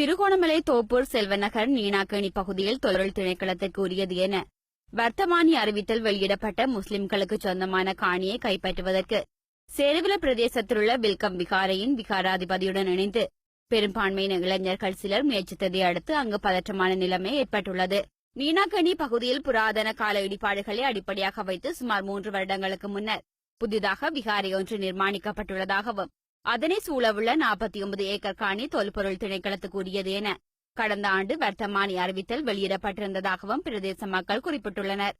திருகோணமலை தோப்பூர் செல்வநகர் நீனாக்கேணி பகுதியில் தொழில் திணைக்களத்திற்கு உரியது என வர்த்தமானி அறிவித்தல் வெளியிடப்பட்ட முஸ்லிம்களுக்கு சொந்தமான காணியை கைப்பற்றுவதற்கு சேருவில பிரதேசத்திலுள்ள வில்கம் விகாரையின் விகாராதிபதியுடன் இணைந்து பெரும்பான்மையின இளைஞர்கள் சிலர் முயற்சித்ததை அடுத்து அங்கு பதற்றமான நிலைமை ஏற்பட்டுள்ளது. நீனாக்கணி பகுதியில் புராதன கால இடிபாடுகளை அடிப்படையாக வைத்து சுமார் மூன்று வருடங்களுக்கு முன்னர் புதிதாக விகாரை ஒன்று நிர்மாணிக்கப்பட்டுள்ளதாகவும் அதனை சூழவுள்ள நாற்பத்தி ஒன்பது ஏக்கர் காணி தொல்பொருள் திணைக்களத்துக்கு உரியது என கடந்த ஆண்டு வர்த்தமானி அறிவித்தல் வெளியிடப்பட்டிருந்ததாகவும் பிரதேச மக்கள் குறிப்பிட்டுள்ளனர்.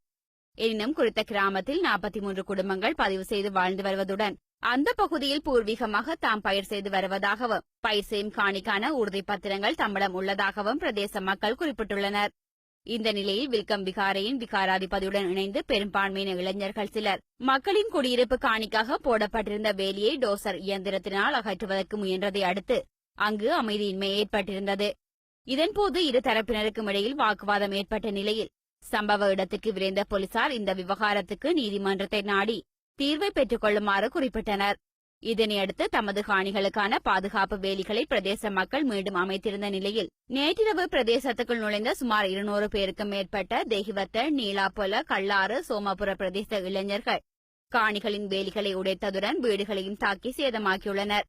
எனினும் குறித்த கிராமத்தில் நாற்பத்தி மூன்று குடும்பங்கள் பதிவு செய்து வாழ்ந்து வருவதுடன் அந்த பகுதியில் பூர்வீகமாக தாம் பயிர் செய்து வருவதாகவும் பயிர் செய்யும் காணிக்கான உறுதி பத்திரங்கள் தம்மிடம் உள்ளதாகவும் பிரதேச மக்கள் குறிப்பிட்டுள்ளனர். இந்த நிலையில் வில்கம் விகாரையின் விகாராதிபதியுடன் இணைந்து பெரும்பான்மையின இளைஞர்கள் சிலர் மக்களின் குடியிருப்பு காணிக்காக போடப்பட்டிருந்த வேலியை டோசர் இயந்திரத்தினால் அகற்றுவதற்கு முயன்றதை அடுத்து அங்கு அமைதியின்மை ஏற்பட்டிருந்தது. இதன்போது இரு தரப்பினருக்கும் இடையில் வாக்குவாதம் ஏற்பட்ட நிலையில் சம்பவ இடத்துக்கு விரைந்த போலீசார் இந்த விவகாரத்துக்கு நீதிமன்றத்தை நாடி தீர்வை பெற்றுக் கொள்ளுமாறு குறிப்பிட்டனர். இதனையடுத்து தமது காணிகளுக்கான பாதுகாப்பு வேலிகளை பிரதேச மக்கள் மீண்டும் அமைத்திருந்த நிலையில் நேற்றிரவு பிரதேசத்துக்குள் நுழைந்த சுமார் இருநூறு பேருக்கும் மேற்பட்ட தேகிவத்த நீலாப்பொல கல்லாறு சோமபுர பிரதேச இளைஞர்கள் காணிகளின் வேலிகளை உடைத்ததுடன் வீடுகளையும் தாக்கி சேதமாக்கியுள்ளனர்.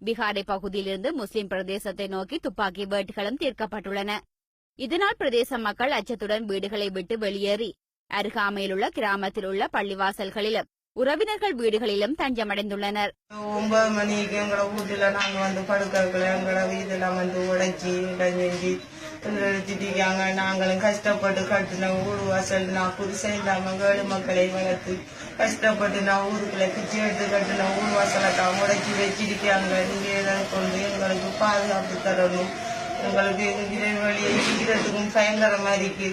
பீகாரை பகுதியிலிருந்து முஸ்லிம் பிரதேசத்தை நோக்கி துப்பாக்கி வேட்டுகளும் தீர்க்கப்பட்டுள்ளன. இதனால் பிரதேச மக்கள் அச்சத்துடன் வீடுகளை விட்டு வெளியேறி அருகாமையிலுள்ள கிராமத்தில் உள்ள பள்ளிவாசல்களிலும் உறவினர்கள் வீடுகளிலும் தஞ்சமடைந்துள்ளனர். ஒன்பது மணிக்கு எங்களை வீட்டுல நாங்க வந்து படுக்கல எங்களை வீதெல்லாம் வந்து உடைச்சி இடைஞ்சி எடுத்துட்டாங்க நாங்களும் கஷ்டப்பட்டு கட்டின ஊர் வாசல் நான் புதுசா இல்லாம வேடு மக்களை வளர்த்து கஷ்டப்பட்டு நான் ஊருக்குள்ள பிச்சை எடுத்து கட்டின ஊர் வாசலை தான் உடைச்சி வச்சிருக்காங்க. நீங்க ஏதாவது கொண்டு எங்களுக்கு பாதுகாப்பு தரணும். எங்களுக்கு இறைவழியை இருக்கிறதுக்கும் பயங்கரமா இருக்கு.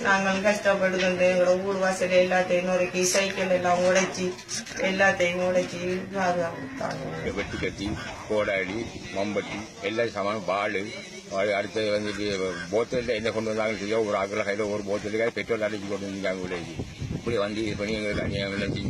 நாங்கள் கஷ்டப்பட்டுக்கிட்டு எங்களோட ஊர் வாசல் எல்லாத்தையும் நொறுக்கி சைக்கிள் எல்லாம் உடைச்சி எல்லாத்தையும் உடைச்சி பாதுகாப்பு வெட்டி கத்தி கோடாடி மம்பட்டி எல்லா சமானம் பால் அடுத்தது வந்து போத்தலில் என்ன கொண்டு வந்தாங்கன்னு செய்ய ஒரு ஆக்கில் கையில் ஒரு போத்தலுக்காக பெட்ரோல் அடிச்சு கொண்டு வந்தாங்க விளையாடி இப்படி வந்து இது பண்ணி எங்களுக்கு அநியாயம் செஞ்சு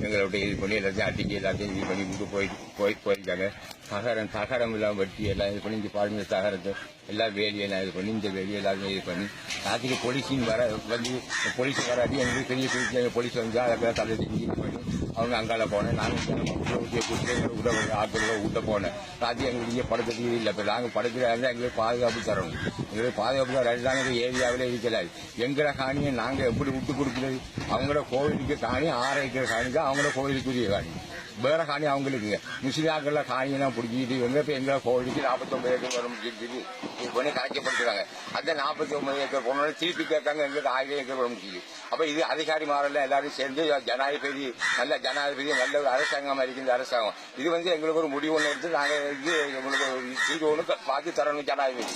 எங்களோட இது பண்ணி எல்லாத்தையும் அடிக்கி எல்லாத்தையும் இது பண்ணி விட்டு போய் போய் போயிருக்காங்க சகரம் சகரம் எல்லாம் வெட்டி எல்லாம் இது பண்ணி இந்த பாருங்க சகரத்தை எல்லா வேலியெல்லாம் இது பண்ணி இந்த வேலி எல்லாத்தையும் இது பண்ணி. ராத்திரி போலீஸின் வர வந்து போலீஸ் வராட்டி எங்களுக்கு பெரிய பெரிய போலீஸ் வந்து அதை தலை செஞ்சு இது பண்ணி அவங்க அங்கால போனேன். நாங்கள் ஊட்டியை கொடுத்து விட ஆற்றுல ஊட்ட போனேன். ராத்திரி எங்களுக்கு இங்கே படுக்கிறது இல்லை. இப்போ நாங்கள் படுக்கிறதா இருந்தால் எங்களுக்கு பாதுகாப்பு தரணும். எங்களுக்கு பாதுகாப்பு தர நாங்கள் ஏரியாவில் இருக்கல எங்களை காணியை நாங்கள் எப்படி விட்டு கொடுக்குறது? அவங்களோட கோவிலுக்கு காணி ஆராய்க்கிற ஏக்கர் காணிக்கு அவங்களோட கோவிலுக்குரிய காணி. வேற காணி அவங்களுக்கு முஸ்லிம்கள காணியெல்லாம் பிடிச்சிட்டு எங்க போய் எங்க கோவிலுக்கு நாற்பத்தொன்பது ஏக்கர் வரும் சொல்லி இது பண்ணி கணக்கப்படுத்துறாங்க அந்த நாற்பத்தி ஒன்பது ஏக்கர் போனோட திருப்பி கேட்காங்க எங்களுக்கு ஆயிரம் ஏக்கர் வரும் சொல்லி அப்ப இது அதிகாரி மாறல எல்லாரும் சேர்ந்து ஜனாதிபதி நல்ல ஜனாதிபதி நல்ல ஒரு அரசாங்கம் இருக்கின்ற அரசாங்கம். இது வந்து எங்களுக்கு ஒரு முடிவு ஒன்று எடுத்து நாங்க இது எங்களுக்கு ஒரு தீர்வு ஒன்று பார்த்து தரணும் ஜனாதிபதி.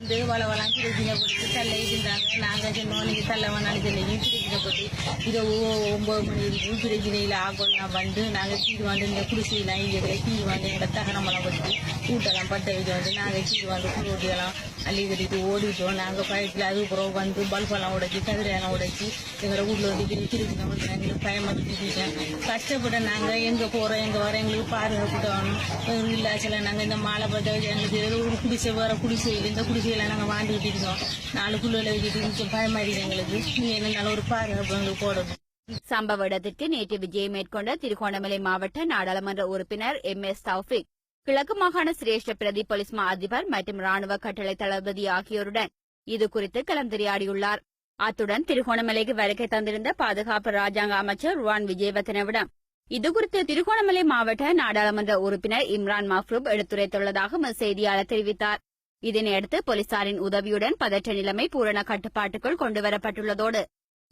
வந்து வளம் கிருக்கின போட்டு தள்ள இருந்தாங்க நாங்கள் சொன்னோம் நீங்கள் தள்ள வேணாலும் சொல்லிங்க கிருக்கின போட்டு இரவு ஒம்பது மணி வரைக்கும் கிருக்கினையில் நான் வந்து நாங்கள் கீழ் வந்து இந்த குடிசையெல்லாம் இங்கே கீழ் வந்து எங்களை தகனமெல்லாம் போட்டு கூட்டெல்லாம் பட்ட வச்சு வந்து நாங்கள் கீழ் வந்து குரோட்டியெல்லாம் அள்ளி கட்டிட்டு ஓடிட்டோம் நாங்கள் பயத்தில் அதுக்கப்புறம் வந்து பல்பெல்லாம் உடைச்சி கதிரையெல்லாம் உடைச்சி எங்களை வீட்டில் வந்து கிருக்கின வந்து எங்களுக்கு பயமாக்கிட்டேன் கஷ்டப்பட்ட நாங்கள் எங்கே போகிறோம் எங்கே வரோம் எங்களுக்கு பாதுகாப்பு கூட்டணும் இல்லை இல்லாச்சல நாங்கள் இந்த மாலை பட்ட எங்களுக்கு ஒரு குடிசை வர குடிசை இந்த குடிசையில் நாங்கள் வாழ்ந்துக்கிட்டு இருக்கோம் நாலு குள்ளில் வச்சுட்டு கொஞ்சம் எங்களுக்கு. நீ என்ன ஒரு பாதுகாப்பு எங்களுக்கு போடணும் சம்பவ இடத்திற்கு நேற்று விஜயம் மேற்கொண்ட திருகோணமலை மாவட்ட நாடாளுமன்ற உறுப்பினர் எம். எஸ். தௌஃபிக் கிழக்கு மாகாண சிரேஷ்ட பிரதி போலீஸ் மா அதிபர் மற்றும் ராணுவ கட்டளை தளபதி ஆகியோருடன் இது குறித்து கலந்துரையாடியுள்ளார். அத்துடன் திருகோணமலைக்கு வருகை தந்திருந்த பாதுகாப்பு ராஜாங்க அமைச்சர் ருவான் விஜயவர்தனவிடம் இதுகுறித்து திருகோணமலை மாவட்ட நாடாளுமன்ற உறுப்பினர் இம்ரான் மஃப்ரூப் எடுத்துரைத்துள்ளதாக செய்தியாளர் தெரிவித்தார். இதனையடுத்து போலீசாரின் உதவியுடன் பதற்ற நிலைமை பூரண கட்டுப்பாட்டுக்குள் கொண்டுவரப்பட்டுள்ளதோடு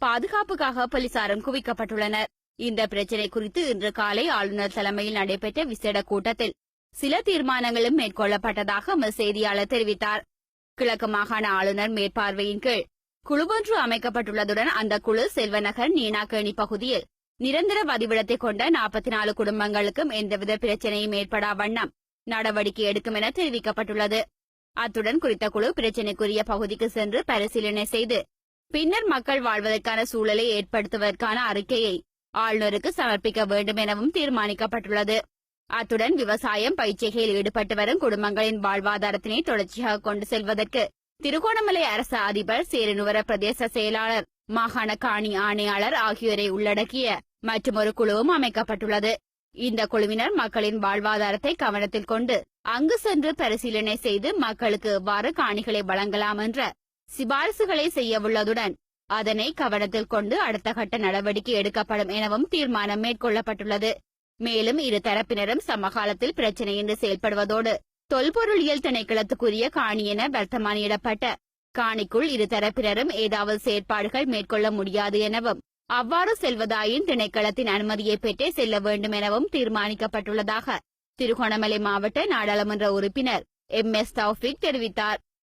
பாதுகாப்புக்காக போலீசாரும் குவிக்கப்பட்டுள்ளனர். இந்த பிரச்சினை குறித்து இன்று காலை ஆளுநர் தலைமையில் நடைபெற்ற விசேட கூட்டத்தில் சில தீர்மானங்களும் மேற்கொள்ளப்பட்டதாக செய்தியாளர் தெரிவித்தார். கிழக்கு மாகாண ஆளுநர் மேற்பார்வையின் கீழ் குழுவொன்று அமைக்கப்பட்டுள்ளதுடன் அந்த குழு செல்வநகர் நீனாக்கேணி பகுதியில் நிரந்தர வதிவிடத்தை கொண்ட நாற்பத்தி நாலு குடும்பங்களுக்கும் எந்தவித பிரச்சனையும் ஏற்படா வண்ணம் நடவடிக்கை எடுக்கும் என தெரிவிக்கப்பட்டுள்ளது. அத்துடன் குறித்த குழு பிரச்சினைக்குரிய பகுதிக்கு சென்று பரிசீலனை செய்து பின்னர் மக்கள் வாழ்வதற்கான சூழலை ஏற்படுத்துவதற்கான அறிக்கையை ஆளுநருக்கு சமர்ப்பிக்க வேண்டும் எனவும் தீர்மானிக்கப்பட்டுள்ளது. அத்துடன் விவசாயம் பயிற்சிகையில் ஈடுபட்டு வரும் குடும்பங்களின் வாழ்வாதாரத்தினை தொடர்ச்சியாக கொண்டு செல்வதற்கு திருகோணமலை அரசு அதிபர் சேரனுவர பிரதேச செயலாளர் மாகாண காணி ஆணையாளர் ஆகியோரை உள்ளடக்கிய மற்றொரு குழுவும் அமைக்கப்பட்டுள்ளது. இந்த குழுவினர் மக்களின் வாழ்வாதாரத்தை கவனத்தில் கொண்டு அங்கு சென்று பரிசீலனை செய்து மக்களுக்கு வார காணிகளை வழங்கலாம் என்ற சிபாரிசுகளை செய்யவுள்ளதுடன் அதனை கவனத்தில் கொண்டு அடுத்த கட்ட நடவடிக்கை எடுக்கப்படும் எனவும் தீர்மானம் மேற்கொள்ளப்பட்டுள்ளது. மேலும் இரு தரப்பினரும் சமகாலத்தில் பிரச்சினையின்றி செயல்படுவதோடு தொல்பொருளியல் திணைக்களத்துக்குரிய காணி என வர்த்தமானியிடப்பட்ட காணிக்குள் இரு தரப்பினரும் ஏதாவது செயற்பாடுகள் மேற்கொள்ள முடியாது எனவும் அவ்வாறு செல்வதாயின் திணைக்களத்தின் அனுமதியை பெற்றே செல்ல வேண்டும் எனவும் தீர்மானிக்கப்பட்டுள்ளதாக திருகோணமலை மாவட்ட நாடாளுமன்ற உறுப்பினர் எம். எஸ். தௌஃபிக் தெரிவித்தார்.